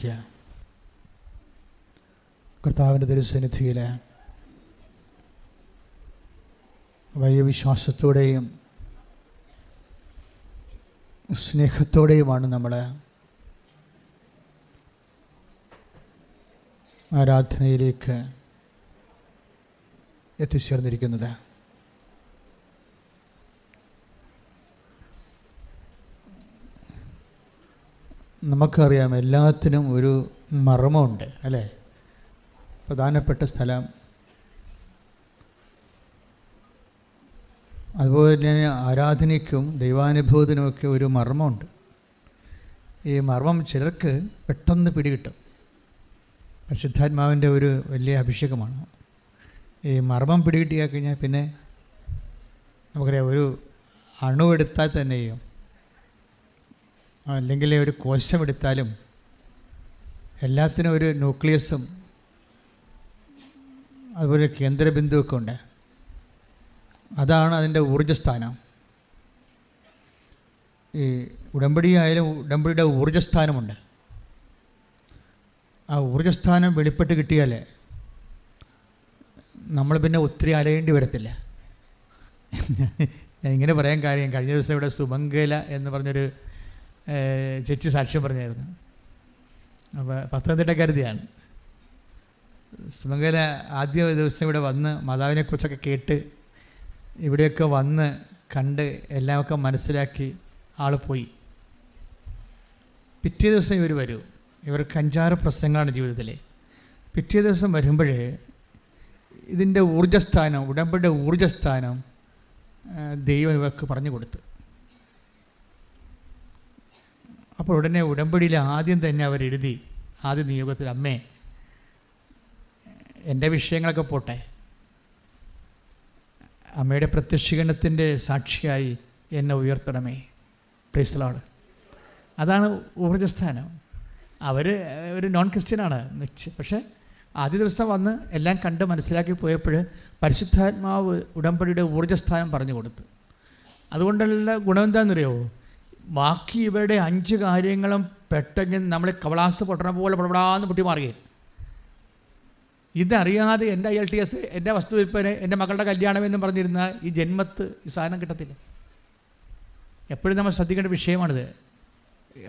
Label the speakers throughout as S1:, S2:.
S1: പ്രാർത്ഥിക്കുക കർത്താവിൻ്റെ തിരുസന്നിധിയിൽ വലിയ വിശ്വാസത്തോടെയും സ്നേഹത്തോടെയുമാണ് നമ്മൾ ആരാധനയിലേക്ക് എത്തിച്ചേർന്നിരിക്കുന്നത് നമുക്കറിയാം എല്ലാത്തിനും ഒരു മർമ്മമുണ്ട് അല്ലേ പ്രധാനപ്പെട്ട സ്ഥലം അതുപോലെ തന്നെ ആരാധനയ്ക്കും ദൈവാനുഭവത്തിനുമൊക്കെ ഒരു മർമ്മമുണ്ട് ഈ മർമ്മം ചിലർക്ക് പെട്ടെന്ന് പിടികിട്ടും പരിശുദ്ധാത്മാവിൻ്റെ ഒരു വലിയ അഭിഷേകമാണ് ഈ മർമ്മം പിടികിട്ടിയാൽ കഴിഞ്ഞാൽ പിന്നെ നമുക്കറിയാം ഒരു അണുവെടുത്താൽ തന്നെയും അല്ലെങ്കിൽ ഒരു കോശം എടുത്താലും എല്ലാത്തിനും ഒരു ന്യൂക്ലിയസും അതുപോലെ കേന്ദ്രബിന്ദുവൊക്കെ ഉണ്ട് അതാണ് അതിൻ്റെ ഊർജ്ജസ്ഥാനം ഈ ഉടമ്പടി ആയാലും ഉടമ്പടിയുടെ ഊർജ്ജസ്ഥാനമുണ്ട് ആ ഊർജ്ജസ്ഥാനം വെളിപ്പെട്ട് കിട്ടിയാൽ നമ്മൾ പിന്നെ ഒത്തിരി അലയേണ്ടി വരത്തില്ല ഞാൻ ഇങ്ങനെ പറയാൻ കാര്യം കഴിഞ്ഞ ദിവസം ഇവിടെ സുമംഗല എന്ന് പറഞ്ഞൊരു ചേച്ചി സാക്ഷ്യം പറഞ്ഞായിരുന്നു അപ്പോൾ പത്തനംതിട്ട കരുതിയാണ് സുമംഗല ആദ്യ ദിവസം ഇവിടെ വന്ന് മാതാവിനെക്കുറിച്ചൊക്കെ കേട്ട് ഇവിടെയൊക്കെ വന്ന് കണ്ട് എല്ലാമൊക്കെ മനസ്സിലാക്കി ആൾ പോയി പിറ്റേ ദിവസം ഇവർ വരൂ ഇവർക്ക് അഞ്ചാറ് പ്രശ്നങ്ങളാണ് ജീവിതത്തിലെ പിറ്റേ ദിവസം വരുമ്പോഴേ ഇതിൻ്റെ ഊർജ്ജസ്ഥാനം ഉടമ്പടി ഊർജ്ജസ്ഥാനം ദൈവം ഇവർക്ക് പറഞ്ഞു കൊടുത്തു അപ്പോൾ ഉടനെ ഉടമ്പടിയിൽ ആദ്യം തന്നെ അവരെഴുതി ആദ്യ നിയോഗത്തിൽ അമ്മേ എൻ്റെ വിഷയങ്ങളൊക്കെ പോട്ടെ അമ്മയുടെ പ്രത്യക്ഷീകരണത്തിൻ്റെ സാക്ഷിയായി എന്നെ ഉയർത്തണമേ പ്രീസലോട് അതാണ് ഊർജ്ജസ്ഥാനം അവർ ഒരു നോൺ ക്രിസ്ത്യനാണ് പക്ഷേ ആദ്യ ദിവസം വന്ന് എല്ലാം കണ്ട് മനസ്സിലാക്കി പോയപ്പോൾ പരിശുദ്ധാത്മാവ് ഉടമ്പടിയുടെ ഊർജ്ജസ്ഥാനം പറഞ്ഞു കൊടുത്തു അതുകൊണ്ടുള്ള ഗുണം ബാക്കി ഇവരുടെ അഞ്ച് കാര്യങ്ങളും പെട്ടെന്ന് നമ്മൾ കവളാസ് പൊട്ടണ പോലെ പടപടാന്ന് പൊട്ടിമാറുകയും ഇതറിയാതെ എൻ്റെ ഐ എൽ ടി എസ് എൻ്റെ വസ്തു വിൽപ്പന എൻ്റെ മകളുടെ കല്യാണം എന്നും പറഞ്ഞിരുന്ന ഈ ജന്മത്ത് ഈ സാധനം കിട്ടത്തില്ല എപ്പോഴും നമ്മൾ ശ്രദ്ധിക്കേണ്ട വിഷയമാണിത്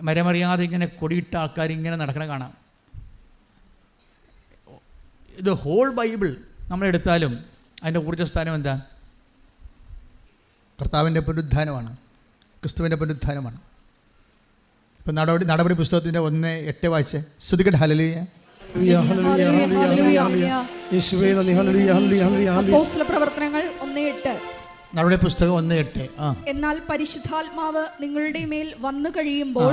S1: മരമറിയാതെ ഇങ്ങനെ കൊടിയിട്ട ആൾക്കാർ ഇങ്ങനെ നടക്കണ കാണാം ഇത് ഹോൾ ബൈബിൾ നമ്മളെടുത്താലും അതിൻ്റെ ഊർജ്ജസ്ഥാനം എന്താ കർത്താവിൻ്റെ പുനരുദ്ധാനമാണ് ക്രിസ്തുവിൻ്റെ പുനരുദ്ധാനമാണ് ഇപ്പം നടപടി നടപടി പുസ്തകത്തിൻ്റെ ഒന്ന് എട്ട് വായിച്ച് ശ്രുതികട്ട് ഹലലിയ പ്രവർത്തനങ്ങൾ ഒന്ന് എട്ട് നടപടി പുസ്തകം ഒന്ന് എട്ട്
S2: എന്നാൽ പരിശുദ്ധാത്മാവ് നിങ്ങളുടെ മേൽ വന്നു കഴിയുമ്പോൾ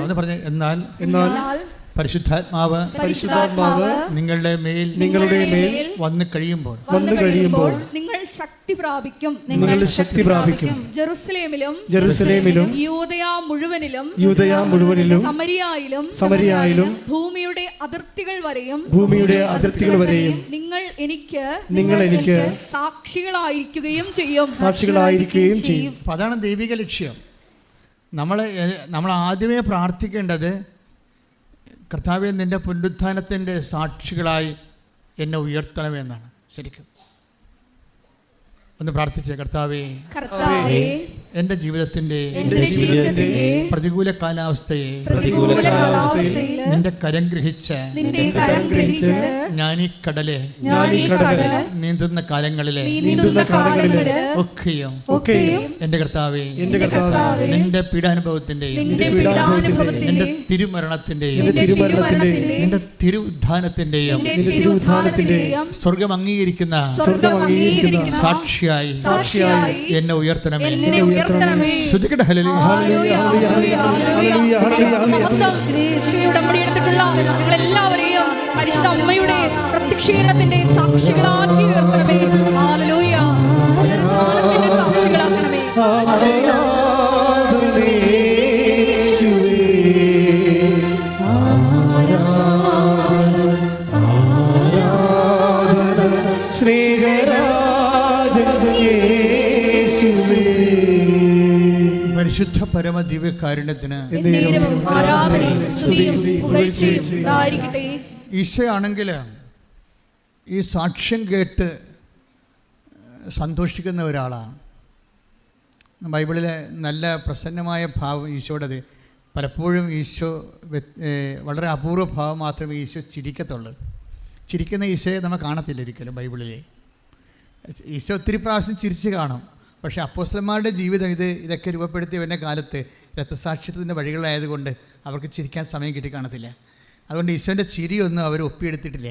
S1: എന്നാൽ എന്നാൽ പരിശുദ്ധാത്മാവ് പരിശുദ്ധാത്മാവ് നിങ്ങളുടെ മേൽ നിങ്ങളുടെ മേൽ വന്ന് കഴിയുമ്പോൾ വന്ന് കഴിയുമ്പോൾ
S2: നിങ്ങൾ ശക്തി പ്രാപിക്കും
S1: നിങ്ങൾ ശക്തി പ്രാപിക്കും
S2: ജെറുസലേമിലും
S1: ജെറുസലേമിലും
S2: യൂതയ മുഴുവനിലും
S1: യൂതയ മുഴുവനിലും
S2: സമരിയായിലും
S1: സമരിയായിലും
S2: ഭൂമിയുടെ അതിർത്തികൾ വരെയും
S1: ഭൂമിയുടെ അതിർത്തികൾ വരെയും
S2: നിങ്ങൾ എനിക്ക് നിങ്ങൾ എനിക്ക് സാക്ഷികളായിരിക്കുകയും ചെയ്യും
S1: സാക്ഷികളായിരിക്കുകയും ചെയ്യും അതാണ് ദൈവിക ലക്ഷ്യം നമ്മൾ നമ്മൾ ആദ്യമേ പ്രാർത്ഥിക്കേണ്ടത് കർത്താവെ നിൻ്റെ പുനരുദ്ധാനത്തിൻ്റെ സാക്ഷികളായി എന്നെ ഉയർത്തണമെന്നാണ് ശരിക്കും ഒന്ന് പ്രാർത്ഥിച്ച
S2: കർത്താവേ
S1: എന്റെ ജീവിതത്തിന്റെ പ്രതികൂല കാലാവസ്ഥയെ നിന്റെ കരം ഗ്രഹിച്ച് ഞാൻ ഈ കടലെ നീന്തുന്ന കാലങ്ങളിലെ ഒക്കെയും എന്റെ കർത്താവേ നിന്റെ പീഡാനുഭവത്തിന്റെയും നിന്റെ തിരുമരണത്തിന്റെയും നിന്റെ തിരുവുദ്ധാനത്തിന്റെയും സ്വർഗം അംഗീകരിക്കുന്ന സാക്ഷിയായി
S2: സാക്ഷിയായി
S1: എന്നെ ഉയർത്തണമേ
S2: ശ്രീ പരിശുദ്ധ അമ്മയുടെ സാക്ഷികളാക്കി ഉയർത്തണമേ സാക്ഷികളാക്കണമേ
S1: അനന്തമ ദിവ്യകാരുണ്യത്തിന് ഈശയാണെങ്കിൽ ഈ സാക്ഷ്യം കേട്ട് സന്തോഷിക്കുന്ന ഒരാളാണ് ബൈബിളിലെ നല്ല പ്രസന്നമായ ഭാവം ഈശോയുടെ പലപ്പോഴും ഈശോ വളരെ അപൂർവ ഭാവം മാത്രമേ ഈശോ ചിരിക്കത്തുള്ളൂ ചിരിക്കുന്ന ഈശോയെ നമ്മൾ കാണത്തില്ല ഒരിക്കലും ബൈബിളിലെ ഈശോ ഒത്തിരി പ്രാവശ്യം ചിരിച്ച് കാണും പക്ഷേ അപ്പോസ്റ്റന്മാരുടെ ജീവിതം ഇത് ഇതൊക്കെ രൂപപ്പെടുത്തിയവൻ്റെ കാലത്ത് രക്തസാക്ഷിത്വത്തിൻ്റെ വഴികളായതുകൊണ്ട് അവർക്ക് ചിരിക്കാൻ സമയം കിട്ടി കാണത്തില്ല അതുകൊണ്ട് ഈശോൻ്റെ ചിരിയൊന്നും അവർ ഒപ്പിയെടുത്തിട്ടില്ല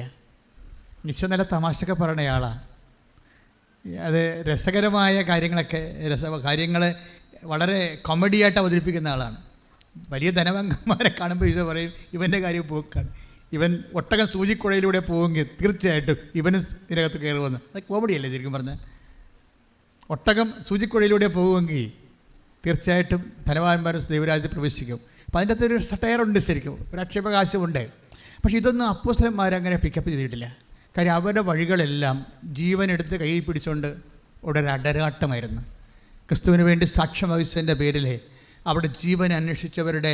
S1: ഈശോ നല്ല തമാശക്കെ പറയണയാളാണ് അത് രസകരമായ കാര്യങ്ങളൊക്കെ രസ കാര്യങ്ങൾ വളരെ കോമഡിയായിട്ട് അവതരിപ്പിക്കുന്ന ആളാണ് വലിയ ധനവംഗന്മാരെ കാണുമ്പോൾ ഈശോ പറയും ഇവൻ്റെ കാര്യം പോക്കാണ് ഇവൻ ഒട്ടകം സൂചിക്കുഴയിലൂടെ പോവുമെങ്കിൽ തീർച്ചയായിട്ടും ഇവനും ഇതിനകത്ത് കയറുമെന്ന് അത് കോമഡിയല്ലേ ശരിക്കും പറഞ്ഞാൽ ഒട്ടകം സൂചിക്കുഴയിലൂടെ പോകുമെങ്കിൽ തീർച്ചയായിട്ടും ധനവാന്മാരും ദൈവരാജ്യത്ത് പ്രവേശിക്കും അപ്പം അതിൻ്റെ ഒരു സട്ടയറുണ്ട് ശരിക്കും ഒരു അക്ഷേപകാശമുണ്ട് പക്ഷേ ഇതൊന്നും അങ്ങനെ പിക്കപ്പ് ചെയ്തിട്ടില്ല കാര്യം അവരുടെ വഴികളെല്ലാം ജീവനെടുത്ത് കയ്യിൽ പിടിച്ചുകൊണ്ട് അവിടെ ഒരു അടരാട്ടമായിരുന്നു ക്രിസ്തുവിന് വേണ്ടി സാക്ഷ്യം വഹിച്ചതിൻ്റെ പേരിൽ അവിടെ ജീവൻ അന്വേഷിച്ചവരുടെ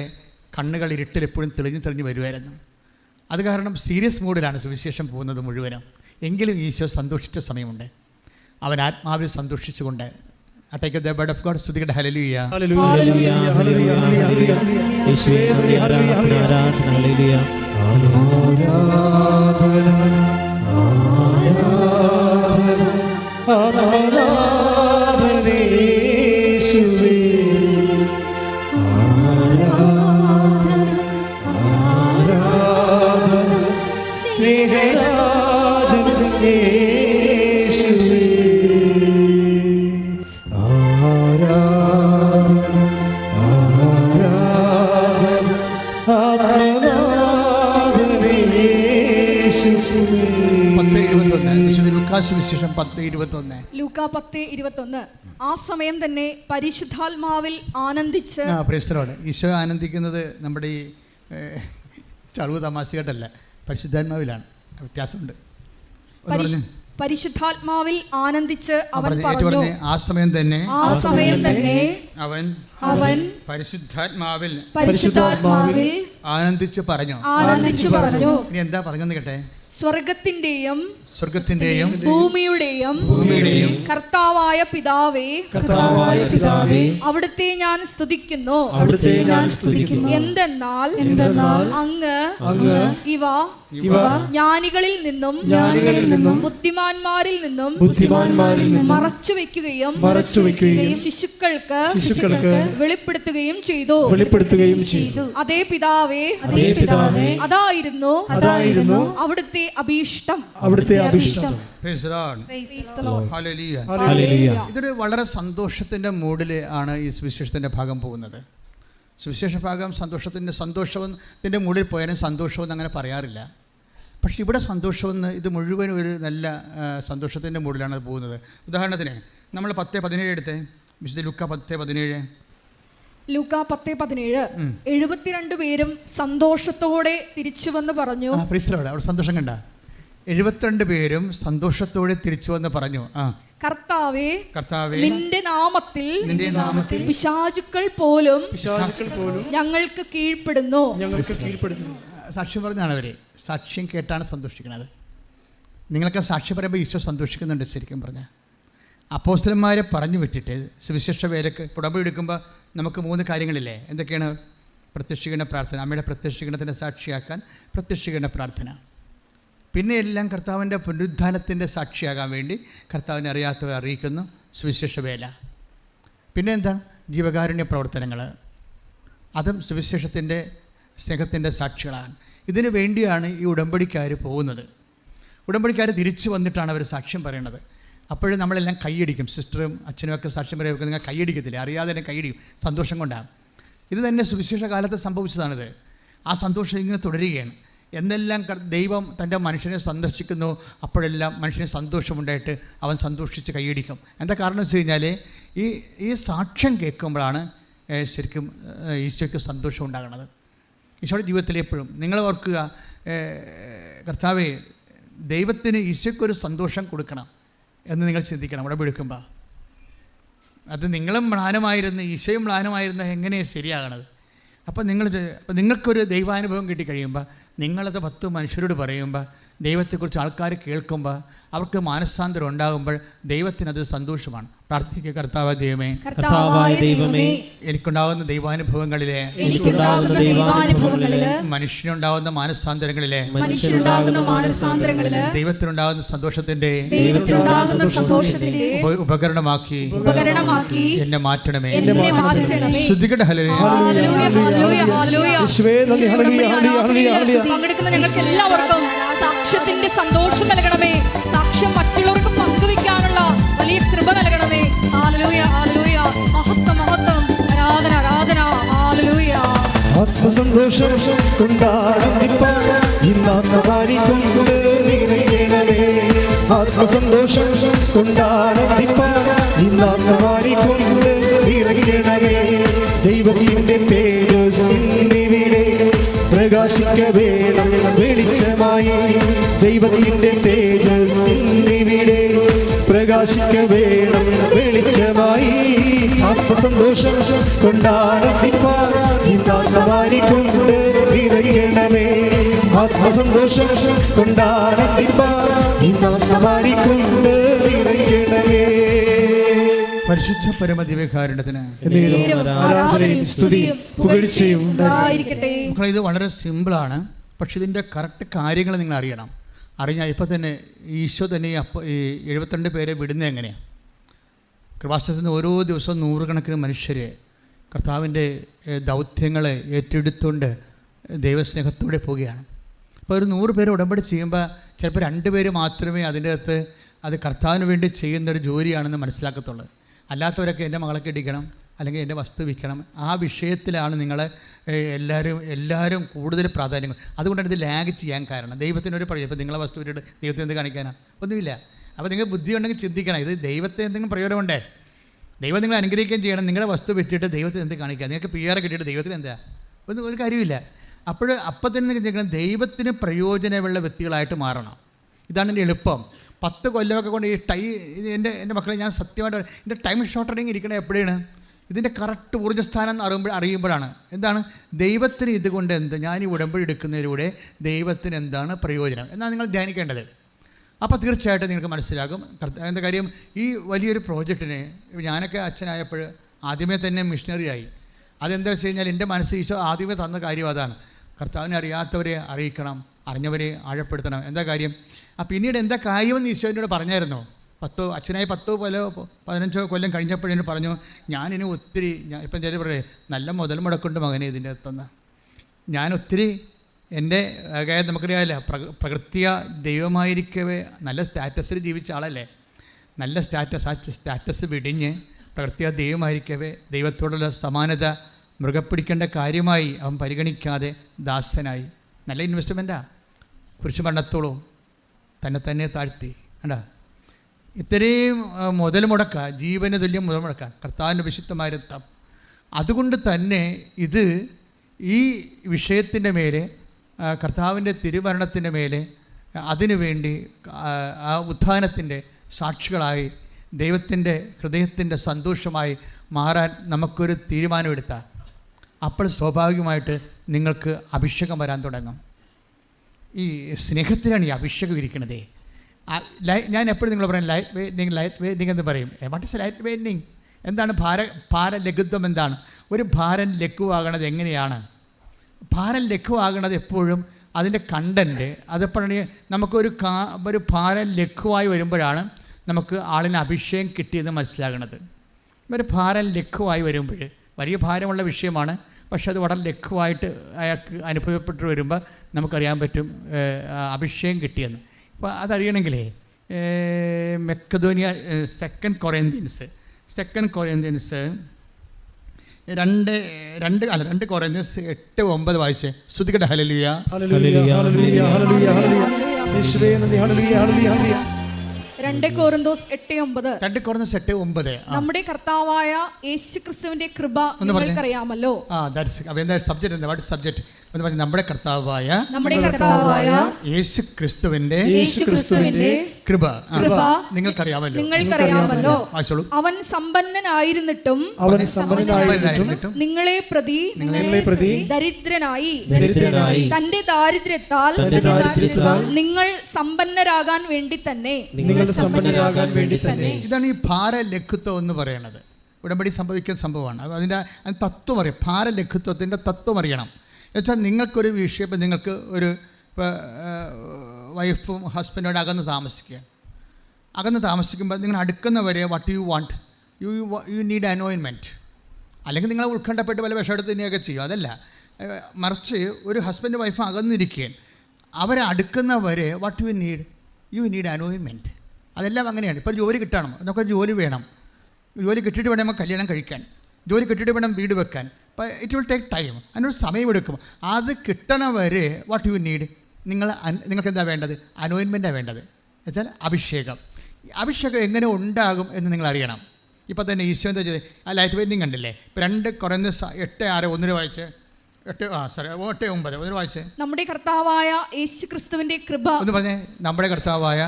S1: കണ്ണുകൾ ഇരുട്ടിൽ എപ്പോഴും തെളിഞ്ഞു തെളിഞ്ഞു വരുമായിരുന്നു അത് കാരണം സീരിയസ് മൂഡിലാണ് സുവിശേഷം പോകുന്നത് മുഴുവനും എങ്കിലും ഈശോ സന്തോഷിച്ച സമയമുണ്ട് അവൻ ആത്മാവിൽ സന്തോഷിച്ചുകൊണ്ട് ആരാധന
S2: ആരാധന ആരാധന തുടർന്ന് ആ സമയം തന്നെ പരിശുദ്ധാത്മാവിൽ ആനന്ദിച്ച്
S1: പ്രശ്നമാണ് ഈശോ ആനന്ദിക്കുന്നത് നമ്മുടെ ഈ ചളവ് തമാശയായിട്ടല്ല പരിശുദ്ധാത്മാവിലാണ് വ്യത്യാസമുണ്ട്
S2: പരിശുദ്ധാത്മാവിൽ ആനന്ദിച്ച് അവൻ പറഞ്ഞു
S1: ആ സമയം തന്നെ
S2: ആ സമയം തന്നെ അവൻ അവൻ
S1: പരിശുദ്ധാത്മാവിൽ
S2: പരിശുദ്ധാത്മാവിൽ
S1: ആനന്ദിച്ച് പറഞ്ഞു
S2: ആനന്ദിച്ച് പറഞ്ഞു
S1: ഇനി എന്താ പറഞ്ഞെന്ന് കേട്ടെ
S2: സ്വർഗത്തിന്റെയും
S1: സ്വർഗത്തിന്റെയും
S2: ഭൂമിയുടെയും
S1: ഭൂമിയുടെയും
S2: കർത്താവായ പിതാവേ
S1: കർത്താവായ പിതാവേ
S2: അവിടുത്തെ ഞാൻ സ്തുതിക്കുന്നു
S1: അവിടുത്തെ ഞാൻ സ്തുതിക്കുന്നു
S2: എന്തെന്നാൽ
S1: എന്തെന്നാൽ അങ്ങ് അങ്ങ്
S2: ഇവ ജ്ഞാനികളിൽ നിന്നും
S1: ജ്ഞാനികളിൽ നിന്നും
S2: ബുദ്ധിമാന്മാരിൽ നിന്നും
S1: ബുദ്ധിമാന്മാരിൽ നിന്നും
S2: മറച്ചു വെക്കുകയും
S1: മറച്ചു വെക്കുകയും
S2: ശിശുക്കൾക്ക് ശിശുക്കൾക്ക് വെളിപ്പെടുത്തുകയും ചെയ്തു
S1: വെളിപ്പെടുത്തുകയും ചെയ്തു
S2: അതേ പിതാവേ
S1: അതേ പിതാവേ
S2: അതായിരുന്നു
S1: അതായിരുന്നു
S2: അവിടുത്തെ അഭീഷ്ടം
S1: അവിടുത്തെ ഇതൊരു വളരെ സന്തോഷത്തിന്റെ മൂഡിൽ ആണ് ഈ സുവിശേഷത്തിന്റെ ഭാഗം പോകുന്നത് സുവിശേഷ ഭാഗം സന്തോഷത്തിന്റെ സന്തോഷത്തിൻ്റെ മൂഡിൽ പോയാലും സന്തോഷമെന്ന് അങ്ങനെ പറയാറില്ല പക്ഷെ ഇവിടെ സന്തോഷമെന്ന് ഇത് മുഴുവനും ഒരു നല്ല സന്തോഷത്തിൻ്റെ മൂഡിലാണ് അത് പോകുന്നത് ഉദാഹരണത്തിന് നമ്മൾ പത്ത് പതിനേഴ് എടുത്തേ വിശുദ്ധ ലുക്ക പത്ത് പതിനേഴ്
S2: ലൂക്ക പത്ത് പതിനേഴ് എഴുപത്തിരണ്ട് പേരും സന്തോഷത്തോടെ തിരിച്ചു വന്ന് പറഞ്ഞു
S1: സന്തോഷം കണ്ടാ എഴുപത്തിരണ്ട് പേരും സന്തോഷത്തോടെ തിരിച്ചു വന്ന് പറഞ്ഞു ആ
S2: കർത്താവേ കർത്താവേ നിന്റെ നാമത്തിൽ
S1: നിന്റെ നാമത്തിൽ
S2: പിശാചുക്കൾ പോലും പോലും ഞങ്ങൾക്ക് കീഴ്പ്പെടുന്നു
S1: ഞങ്ങൾക്ക് കീഴ്പ്പെടുന്നു സാക്ഷ്യം പറഞ്ഞാണ് അവര് സാക്ഷ്യം കേട്ടാണ് സന്തോഷിക്കുന്നത് നിങ്ങൾക്ക് സാക്ഷ്യം പറയുമ്പോൾ ഈശോ സന്തോഷിക്കുന്നുണ്ട് ശരിക്കും പറഞ്ഞാൽ അപ്പോസ്റ്റലന്മാരെ പറഞ്ഞു വിട്ടിട്ട് സുവിശേഷ വേലക്ക് പുടമ്പ് എടുക്കുമ്പോൾ നമുക്ക് മൂന്ന് കാര്യങ്ങളില്ലേ എന്തൊക്കെയാണ് പ്രത്യക്ഷീകരണ പ്രാർത്ഥന അമ്മയുടെ പ്രത്യക്ഷീകരണത്തിൻ്റെ സാക്ഷിയാക്കാൻ പ്രത്യക്ഷീകരണ പ്രാർത്ഥന പിന്നെ എല്ലാം കർത്താവിൻ്റെ പുനരുദ്ധാനത്തിൻ്റെ സാക്ഷിയാകാൻ വേണ്ടി കർത്താവിനെ അറിയാത്തവരെ അറിയിക്കുന്നു സുവിശേഷ വേല പിന്നെ എന്താ ജീവകാരുണ്യ പ്രവർത്തനങ്ങൾ അതും സുവിശേഷത്തിൻ്റെ സ്നേഹത്തിൻ്റെ സാക്ഷികളാണ് ഇതിനു വേണ്ടിയാണ് ഈ ഉടമ്പടിക്കാർ പോകുന്നത് ഉടമ്പടിക്കാർ തിരിച്ചു വന്നിട്ടാണ് അവർ സാക്ഷ്യം പറയുന്നത് അപ്പോഴും നമ്മളെല്ലാം കൈയടിക്കും സിസ്റ്ററും അച്ഛനും ഒക്കെ സാക്ഷ്യം പറയുമ്പോൾ നിങ്ങൾ കൈയടിക്കത്തില്ല അറിയാതെ തന്നെ കൈയടിക്കും സന്തോഷം കൊണ്ടാണ് ഇത് തന്നെ സുവിശേഷ കാലത്ത് സംഭവിച്ചതാണിത് ആ സന്തോഷം ഇങ്ങനെ തുടരുകയാണ് എന്നെല്ലാം ദൈവം തൻ്റെ മനുഷ്യനെ സന്ദർശിക്കുന്നു അപ്പോഴെല്ലാം മനുഷ്യന് സന്തോഷമുണ്ടായിട്ട് അവൻ സന്തോഷിച്ച് കൈയടിക്കും എന്താ കാരണം വെച്ച് കഴിഞ്ഞാൽ ഈ ഈ സാക്ഷ്യം കേൾക്കുമ്പോഴാണ് ശരിക്കും ഈശോയ്ക്ക് സന്തോഷം ഉണ്ടാകുന്നത് ഈശോയുടെ ജീവിതത്തിൽ എപ്പോഴും നിങ്ങൾ ഓർക്കുക കർത്താവെ ദൈവത്തിന് ഈശോയ്ക്കൊരു സന്തോഷം കൊടുക്കണം എന്ന് നിങ്ങൾ ചിന്തിക്കണം ഇവിടെ വിളിക്കുമ്പോൾ അത് നിങ്ങളും മ്ലാനമായിരുന്നു ഈശോയും മ്ലാനമായിരുന്നു എങ്ങനെയാണ് ശരിയാകണത് അപ്പോൾ നിങ്ങൾ അപ്പോൾ നിങ്ങൾക്കൊരു ദൈവാനുഭവം കിട്ടിക്കഴിയുമ്പോൾ നിങ്ങളത് പത്ത് മനുഷ്യരോട് പറയുമ്പോൾ ദൈവത്തെക്കുറിച്ച് ആൾക്കാർ കേൾക്കുമ്പോൾ അവർക്ക് മാനസാന്തരം ഉണ്ടാകുമ്പോൾ ദൈവത്തിനത് സന്തോഷമാണ് പ്രാർത്ഥിക്കുക കർത്താവ് ദൈവമേ ദൈവമേ എനിക്കുണ്ടാകുന്ന ദൈവാനുഭവങ്ങളിലെ
S2: ദൈവാനുഭവങ്ങളിലെ
S1: മനുഷ്യനുണ്ടാകുന്ന മാനസാന്തരങ്ങളിലെ
S2: മാനസാന്തരങ്ങളിലെ
S1: ദൈവത്തിനുണ്ടാകുന്ന സന്തോഷത്തിന്റെ ഉപകരണമാക്കി എന്നെ മാറ്റണമേ
S2: എന്നെ മാറ്റണമേ ഹല്ലേലൂയ
S1: ഹല്ലേലൂയ
S2: ഹല്ലേലൂയ എല്ലാവർക്കും സാക്ഷ്യത്തിന്റെ സന്തോഷം നൽകണമേ സാക്ഷ്യം മറ്റുള്ളവർക്ക് പങ്കുവെക്കാനുള്ള വലിയ കൃപ നൽകണമേ ആലലൂയ ആലലൂയ മഹത്വം ആരാധന ആരാധന ആലലൂയ ആത്മസന്തോഷം ആത്മസന്തോഷം ദൈവത്തിന്റെ പേര് പ്രകാശിക്ക വേണം വെളിച്ചമായി ദൈവത്തിൻ്റെ തേജസ് ഇവിടെ പ്രകാശിക്ക വേണം വെളിച്ചമായി ആത്മസന്തോഷം കൊണ്ടാനന്ദിപ്പാൻ ഇന്നാത്മവാരിക്കൊണ്ട് നിറയണമേ ആത്മസന്തോഷം കൊണ്ടാനന്ദിപ്പാൻ ഇന്നാത്മവാരിക്കൊണ്ട്
S1: പരിശുദ്ധ പരമദിവ്യകാരുണ്യത്തിന് ആരാധനയും സ്തുതിയും ഇത് വളരെ സിമ്പിളാണ് പക്ഷെ ഇതിൻ്റെ കറക്റ്റ് കാര്യങ്ങൾ നിങ്ങൾ അറിയണം അറിഞ്ഞാൽ ഇപ്പം തന്നെ ഈശോ തന്നെ ഈ അപ്പം ഈ എഴുപത്തിരണ്ട് പേരെ വിടുന്നത് എങ്ങനെയാണ് കൃപാശ്രത്തിന് ഓരോ ദിവസവും നൂറുകണക്കിന് മനുഷ്യരെ കർത്താവിൻ്റെ ദൗത്യങ്ങളെ ഏറ്റെടുത്തുകൊണ്ട് ദൈവസ്നേഹത്തോടെ പോവുകയാണ് അപ്പോൾ ഒരു നൂറ് പേര് ഉടമ്പടി ചെയ്യുമ്പോൾ ചിലപ്പോൾ രണ്ട് പേര് മാത്രമേ അതിൻ്റെ അകത്ത് അത് കർത്താവിന് വേണ്ടി ചെയ്യുന്നൊരു ജോലിയാണെന്ന് മനസ്സിലാക്കത്തുള്ളൂ അല്ലാത്തവരൊക്കെ എൻ്റെ മകളെ കെട്ടിക്കണം അല്ലെങ്കിൽ എൻ്റെ വസ്തു വിൽക്കണം ആ വിഷയത്തിലാണ് നിങ്ങളെ എല്ലാവരും എല്ലാവരും കൂടുതൽ പ്രാധാന്യം അതുകൊണ്ടാണ് ഇത് ലാഗ് ചെയ്യാൻ കാരണം ദൈവത്തിനൊരു പ്രയോജനം ഇപ്പം നിങ്ങളെ വസ്തു വിട്ട് ദൈവത്തിന് എന്ത് കാണിക്കാനാണ് ഒന്നുമില്ല അപ്പോൾ നിങ്ങൾ ബുദ്ധി ഉണ്ടെങ്കിൽ ചിന്തിക്കണം ഇത് ദൈവത്തെ എന്തെങ്കിലും പ്രയോജനമുണ്ടേ ദൈവം നിങ്ങൾ അനുഗ്രഹിക്കുകയും ചെയ്യണം നിങ്ങളുടെ വസ്തു വിറ്റിട്ട് ദൈവത്തിന് എന്ത് കാണിക്കുക നിങ്ങൾക്ക് പി ആർ കിട്ടിയിട്ട് ദൈവത്തിന് എന്താ ഒന്നും ഒരു കാര്യമില്ല അപ്പോൾ അപ്പം തന്നെ ചിന്തിക്കണം ദൈവത്തിന് പ്രയോജനമുള്ള വ്യക്തികളായിട്ട് മാറണം ഇതാണ് എൻ്റെ എളുപ്പം പത്ത് കൊല്ലമൊക്കെ കൊണ്ട് ഈ ടൈ എൻ്റെ എൻ്റെ മക്കളെ ഞാൻ സത്യമായിട്ട് എൻ്റെ ടൈം ഷോർട്ടനിങ് ഇരിക്കണത് എപ്പോഴാണ് ഇതിൻ്റെ കറക്റ്റ് ഊർജ്ജസ്ഥാനം അറിയുമ്പോൾ അറിയുമ്പോഴാണ് എന്താണ് ദൈവത്തിന് ഇതുകൊണ്ട് എന്ത് ഞാൻ ഈ ഉടമ്പടി എടുക്കുന്നതിലൂടെ ദൈവത്തിന് എന്താണ് പ്രയോജനം എന്നാണ് നിങ്ങൾ ധ്യാനിക്കേണ്ടത് അപ്പോൾ തീർച്ചയായിട്ടും നിങ്ങൾക്ക് മനസ്സിലാകും എന്താ കാര്യം ഈ വലിയൊരു പ്രോജക്റ്റിന് ഞാനൊക്കെ അച്ഛനായപ്പോൾ ആദ്യമേ തന്നെ മിഷനറിയായി അതെന്താ വെച്ച് കഴിഞ്ഞാൽ എൻ്റെ മനസ്സ് ഈശോ ആദ്യമേ തന്ന കാര്യം അതാണ് കർത്താവിനെ അറിയാത്തവരെ അറിയിക്കണം അറിഞ്ഞവരെ ആഴപ്പെടുത്തണം എന്താ കാര്യം ആ പിന്നീട് എന്താ കാര്യമെന്ന് ഈശോനോട് പറഞ്ഞായിരുന്നോ പത്തോ അച്ഛനായി പത്തോ കൊല്ലോ പതിനഞ്ചോ കൊല്ലം കഴിഞ്ഞപ്പോഴേ പറഞ്ഞു ഞാനിനി ഒത്തിരി ഞാൻ ഇപ്പം ചെറിയ പറയേ നല്ല മുതൽ മുടക്കുണ്ട് മകനെ ഇതിൻ്റെ അകത്തുനിന്ന് ഞാൻ ഒത്തിരി എൻ്റെ കാര്യം നമുക്കറിയാമല്ലേ പ്ര പ്രകൃതിയ ദൈവമായിരിക്കവേ നല്ല സ്റ്റാറ്റസിൽ ജീവിച്ച ആളല്ലേ നല്ല സ്റ്റാറ്റസ് ആ സ്റ്റാറ്റസ് വിടിഞ്ഞ് പ്രകൃതിയ ദൈവമായിരിക്കവേ ദൈവത്തോടുള്ള സമാനത മൃഗപ്പിടിക്കേണ്ട കാര്യമായി അവൻ പരിഗണിക്കാതെ ദാസനായി നല്ല ഇൻവെസ്റ്റ്മെൻറ്റാണ് മരണത്തോളൂ തന്നെ തന്നെ താഴ്ത്തി കണ്ട ഇത്രയും മുതൽ മുടക്കുക ജീവന് തുല്യം മുതൽ മുടക്കാൻ കർത്താവിൻ്റെ വിശുദ്ധമായ രക്തം അതുകൊണ്ട് തന്നെ ഇത് ഈ വിഷയത്തിൻ്റെ മേലെ കർത്താവിൻ്റെ തിരുവരണത്തിൻ്റെ മേലെ അതിനുവേണ്ടി ആ ഉത്ഥാനത്തിൻ്റെ സാക്ഷികളായി ദൈവത്തിൻ്റെ ഹൃദയത്തിൻ്റെ സന്തോഷമായി മാറാൻ നമുക്കൊരു തീരുമാനമെടുത്താൽ അപ്പോൾ സ്വാഭാവികമായിട്ട് നിങ്ങൾക്ക് അഭിഷേകം വരാൻ തുടങ്ങും ഈ സ്നേഹത്തിലാണ് ഈ അഭിഷേകം ഇരിക്കുന്നത് ഞാൻ എപ്പോഴും നിങ്ങൾ പറയും ലൈറ്റ് വെയിറ്റിംഗ് ലൈറ്റ് വെയിറ്റിംഗ് എന്ന് പറയും വാട്ട് ഇസ് ലൈറ്റ് വെയിറ്റിംഗ് എന്താണ് ഭാര ഭാര ലഘുത്വം എന്താണ് ഒരു ഭാരം ലഘുവാകണത് എങ്ങനെയാണ് ഭാരം ലഘുവാകണത് എപ്പോഴും അതിൻ്റെ കണ്ടൻറ്റ് അതെപ്പോഴാണ് നമുക്കൊരു കാ ഒരു ഭാരം ലഘുവായി വരുമ്പോഴാണ് നമുക്ക് ആളിന് അഭിഷേകം കിട്ടിയെന്ന് മനസ്സിലാകണത് ഒരു ഭാരം ലഘുവായി വരുമ്പോൾ വലിയ ഭാരമുള്ള വിഷയമാണ് പക്ഷെ അത് വളരെ ലഘുവായിട്ട് അയാൾക്ക് അനുഭവപ്പെട്ട് വരുമ്പോൾ നമുക്കറിയാൻ പറ്റും അഭിഷേകം കിട്ടിയെന്ന് അപ്പോൾ അതറിയണമെങ്കിലേ Macedonia second Corinthians second Corinthians രണ്ട് രണ്ട് അല്ല രണ്ട് കൊറേന്ത്യൻസ് എട്ട് ഒമ്പത് വായിച്ച് ശ്രുതികട
S2: ഹലലിയ രണ്ട് കോറിന്തോസ് എട്ട് ഒമ്പത്
S1: രണ്ട് കോറിന്തോസ് എട്ട് ഒമ്പത്
S2: നമ്മുടെ കർത്താവായ യേശു ക്രിസ്തുവിന്റെ കൃപ
S1: നിങ്ങൾക്കറിയാമല്ലോ സബ്ജക്ട് എന്താ സബ്ജക്ട് നമ്മുടെ കർത്താവായ നമ്മുടെ യേശു ക്രിസ്തുവിന്റെ കൃപ
S2: നിങ്ങൾക്കറിയാമല്ലോ അവൻ സമ്പന്നനായിരുന്നിട്ടും
S1: അവൻ സമ്പന്നനായിരുന്നിട്ടും
S2: നിങ്ങളെ പ്രതി
S1: നിങ്ങളെ പ്രതി
S2: ദരിദ്രനായി
S1: ദരിദ്രനായി
S2: തന്റെ ദാരിദ്ര്യത്താൽ നിങ്ങൾ സമ്പന്നരാകാൻ വേണ്ടി തന്നെ
S1: വേണ്ടി ഇതാണ് ഈ ഭാരലഘുത്വം എന്ന് പറയുന്നത് ഉടമ്പടി സംഭവിക്കുന്ന സംഭവമാണ് അതിന്റെ തത്വം അറിയാം ഭാരലഘുത്വത്തിൻ്റെ തത്വം അറിയണം എന്നുവെച്ചാൽ നിങ്ങൾക്കൊരു വിഷയം ഇപ്പം നിങ്ങൾക്ക് ഒരു വൈഫും ഹസ്ബൻഡോട് അകന്ന് താമസിക്കുക അകന്ന് താമസിക്കുമ്പോൾ നിങ്ങൾ അടുക്കുന്നവരെ what you want you you need anointment അല്ലെങ്കിൽ നിങ്ങൾ ഉത്കണ്ഠപ്പെട്ട് പല എടുത്ത് ഇനിയൊക്കെ ചെയ്യും അതല്ല മറിച്ച് ഒരു ഹസ്ബൻഡ് വൈഫ് അകന്നിരിക്കുകയും അവരെ അടുക്കുന്നവരെ what you need you need anointment അതെല്ലാം അങ്ങനെയാണ് ഇപ്പോൾ ജോലി കിട്ടണം എന്നൊക്കെ ജോലി വേണം ജോലി കിട്ടിയിട്ട് വേണം കല്യാണം കഴിക്കാൻ ജോലി കിട്ടിയിട്ട് വേണം വീട് വെക്കാൻ ഇറ്റ് വിൽ ടേക്ക് ടൈം അതിനൊരു സമയമെടുക്കും അത് കിട്ടണവരെ വാട്ട് യു നീഡ് നിങ്ങൾ നിങ്ങൾക്ക് എന്താ വേണ്ടത് അനോയിൻമെൻറ്റാണ് വേണ്ടത് എന്നുവെച്ചാൽ അഭിഷേകം അഭിഷേകം എങ്ങനെ ഉണ്ടാകും എന്ന് നിങ്ങൾ അറിയണം ഇപ്പം തന്നെ ഈശോ എന്താ ചെയ്തത് ആ ലൈറ്റ് വെയിറ്റിംഗ് കണ്ടില്ലേ രണ്ട് കുറഞ്ഞ എട്ട് ആറ് ഒന്നിന് വായിച്ച് എട്ട് ആ സോറി എട്ട് ഒമ്പത് ഒന്ന്
S2: നമ്മുടെ കർത്താവായ യേശു ക്രിസ്തുവിന്റെ കൃപ
S1: ഒന്ന് പറഞ്ഞേ നമ്മുടെ കർത്താവായ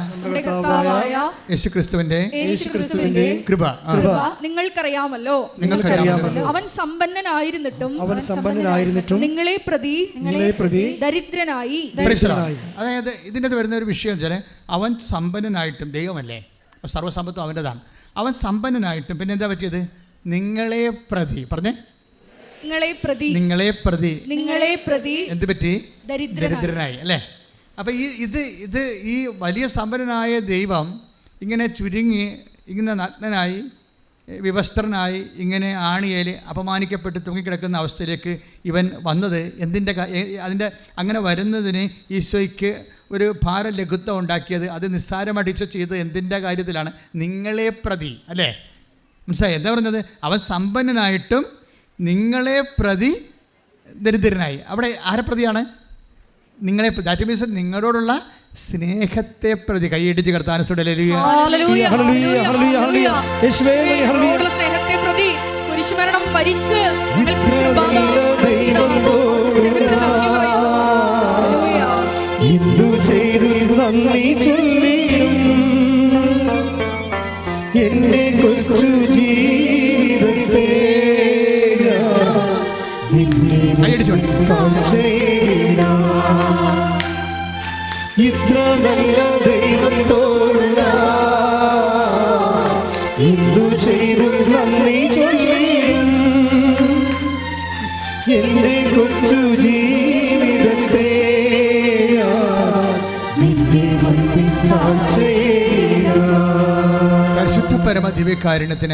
S1: യേശു ക്രിസ്തുവിന്റെ
S2: യേശു ക്രിസ്തുവിന്റെ കൃപ കൃപ നിങ്ങൾക്കറിയാമല്ലോ
S1: നിങ്ങൾക്കറിയാമല്ലോ
S2: അവൻ സമ്പന്നനായിരുന്നിട്ടും
S1: അവൻ സമ്പന്നനായിരുന്നിട്ടും
S2: നിങ്ങളെ പ്രതി
S1: നിങ്ങളെ പ്രതി
S2: ദരിദ്രനായി
S1: അതായത് ഇതിൻ്റെ വരുന്ന ഒരു വിഷയം വെച്ചാൽ അവൻ സമ്പന്നനായിട്ടും ദൈവമല്ലേ സർവസമ്പത്തും അവൻ്റെതാണ് അവൻ സമ്പന്നനായിട്ടും പിന്നെ എന്താ പറ്റിയത് നിങ്ങളെ പ്രതി പറഞ്ഞേ
S2: നിങ്ങളെ പ്രതി
S1: നിങ്ങളെ പ്രതി
S2: നിങ്ങളെ പ്രതി എന്ത് പറ്റി ദരിദ്രനായി അല്ലേ
S1: അപ്പൊ ഈ ഇത് ഇത് ഈ വലിയ സമ്പന്നനായ ദൈവം ഇങ്ങനെ ചുരുങ്ങി ഇങ്ങനെ നഗ്നനായി വിവസ്ത്രനായി ഇങ്ങനെ ആണിയേൽ അപമാനിക്കപ്പെട്ട് തൂങ്ങിക്കിടക്കുന്ന അവസ്ഥയിലേക്ക് ഇവൻ വന്നത് എന്തിൻ്റെ അതിൻ്റെ അങ്ങനെ വരുന്നതിന് ഈശോയ്ക്ക് ഒരു ഭാര ലഘുത്വം ഉണ്ടാക്കിയത് അത് നിസ്സാരമടിച്ച് ചെയ്ത് എന്തിൻ്റെ കാര്യത്തിലാണ് നിങ്ങളെ പ്രതി അല്ലേ മനസ്സിലായി എന്താ പറഞ്ഞത് അവൻ സമ്പന്നനായിട്ടും നിങ്ങളെ പ്രതി ദരിദ്രനായി അവിടെ ആരെ പ്രതിയാണ് നിങ്ങളെ ദാറ്റ് മീൻസ് നിങ്ങളോടുള്ള സ്നേഹത്തെ പ്രതി കൈയിടിച്ച് കർത്താനസ്
S2: കുരിശുമരണം നന്ദി ചൊല്ലിടും എന്റെ
S1: കാരുണ്യത്തിന്